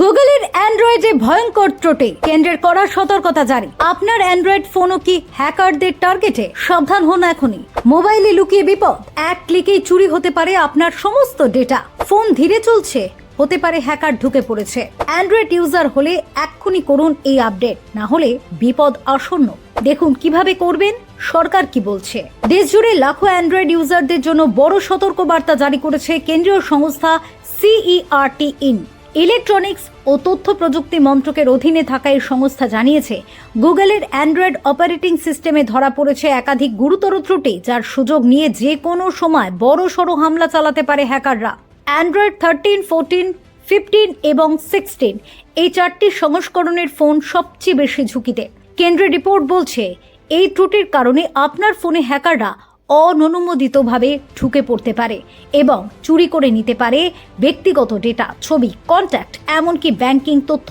গুগলের অ্যান্ড্রয়েডে ভয়ঙ্কর ত্রুটি। কেন্দ্রের কড়া সতর্কতা জারি। আপনার অ্যান্ড্রয়েড ফোনও কি হ্যাকারদের টার্গেটে? সাবধান হন এখনই। মোবাইলে লুকিয়ে বিপদ। এক ক্লিকেই চুরি হতে পারে আপনার সমস্ত ডেটা। ফোন ধীরে চলছে। হতে পারে হ্যাকার ঢুকে পড়েছে। অ্যান্ড্রয়েড ইউজার হলে এক্ষুনি করুন এই আপডেট। না হলে বিপদ আসন্ন। দেখুন কীভাবে করবেন, সরকার কি বলছে। দেশজুড়ে লাখো অ্যান্ড্রয়েড ইউজারদের জন্য বড় সতর্কবার্তা জারি করেছে কেন্দ্রীয় সংস্থা সিইআরটি ইন ইলেকট্রনিক্স ও তথ্য প্রযুক্তি মন্ত্রকের অধীনে থাকা এই সংস্থা জানিয়েছে, গুগলের অ্যান্ড্রয়েড অপারেটিং সিস্টেমে ধরা পড়েছে একাধিক গুরুতর ত্রুটি যার সুযোগ নিয়ে যে কোনো সময় বড় সড়ো হামলা চালাতে পারে হ্যাকাররা। অ্যান্ড্রয়েড থার্টিন, ফোরটিন, ফিফটিন এবং সিক্সটিন এই চারটি সংস্করণের ফোন সবচেয়ে বেশি ঝুঁকিতে। কেন্দ্রের রিপোর্ট বলছে, এই ত্রুটির কারণে আপনার ফোনে হ্যাকাররা অননুমোদিতভাবে ঢুকে পড়তে পারে এবং চুরি করে নিতে পারে ব্যক্তিগত ডেটা, ছবি কন্ট্যাক্ট এমনকি ব্যাংকিং তথ্য।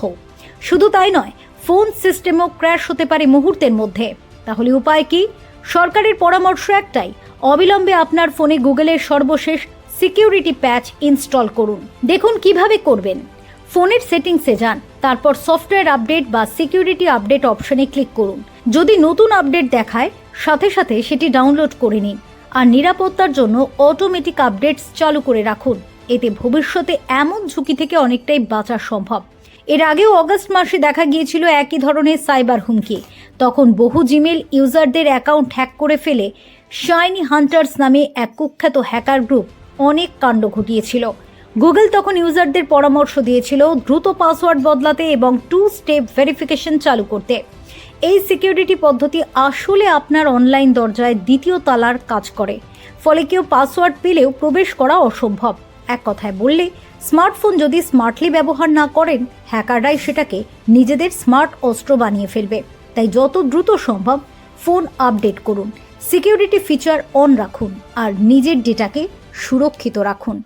শুধু তাই নয় ফোন সিস্টেমও ক্র্যাশ হতে পারে মুহূর্তের মধ্যে। তাহলে উপায় কি? সরকারের পরামর্শ একটাই, অবিলম্বে আপনার ফোনে গুগলের সর্বশেষ সিকিউরিটি প্যাচ ইনস্টল করুন। দেখুন কীভাবে করবেন। ফোনের সেটিংসে যান, তারপর সফটওয়্যার আপডেট বা সিকিউরিটি আপডেট অপশনে ক্লিক করুন। যদি নতুন আপডেট দেখায় সাথে সাথে সেটি ডাউনলোড করে নিন আর নিরাপত্তার জন্য অটোমেটিক আপডেটস চালু করে রাখুন। এতে ভবিষ্যতে এমন ঝুঁকি থেকে অনেকটাই বাঁচা সম্ভব। এর আগেও অগস্ট মাসে দেখা গিয়েছিল একই ধরনের সাইবার হুমকি। তখন বহু জিমেল ইউজারদের অ্যাকাউন্ট হ্যাক করে ফেলে শাইনি হান্টার্স নামে এক কুখ্যাত হ্যাকার গ্রুপ অনেক কাণ্ড ঘটিয়েছিল। গুগল তখন ইউজারদের পরামর্শ দিয়েছিল দ্রুত পাসওয়ার্ড বদলাতে এবং টু স্টেপ ভেরিফিকেশন চালু করতে। এই সিকিউরিটি পদ্ধতি আসলে আপনার অনলাইন দরজায় দ্বিতীয় তালার কাজ করে। ফলে কেউ পাসওয়ার্ড পেলেও প্রবেশ করা অসম্ভব। এক কথায় বললে স্মার্টফোন যদি স্মার্টলি ব্যবহার না করেন হ্যাকাররাই সেটাকে নিজেদের স্মার্ট অস্ত্র বানিয়ে ফেলবে। তাই যত দ্রুত সম্ভব ফোন আপডেট করুন। সিকিউরিটি ফিচার অন রাখুন আর নিজের ডেটাকে সুরক্ষিত রাখুন।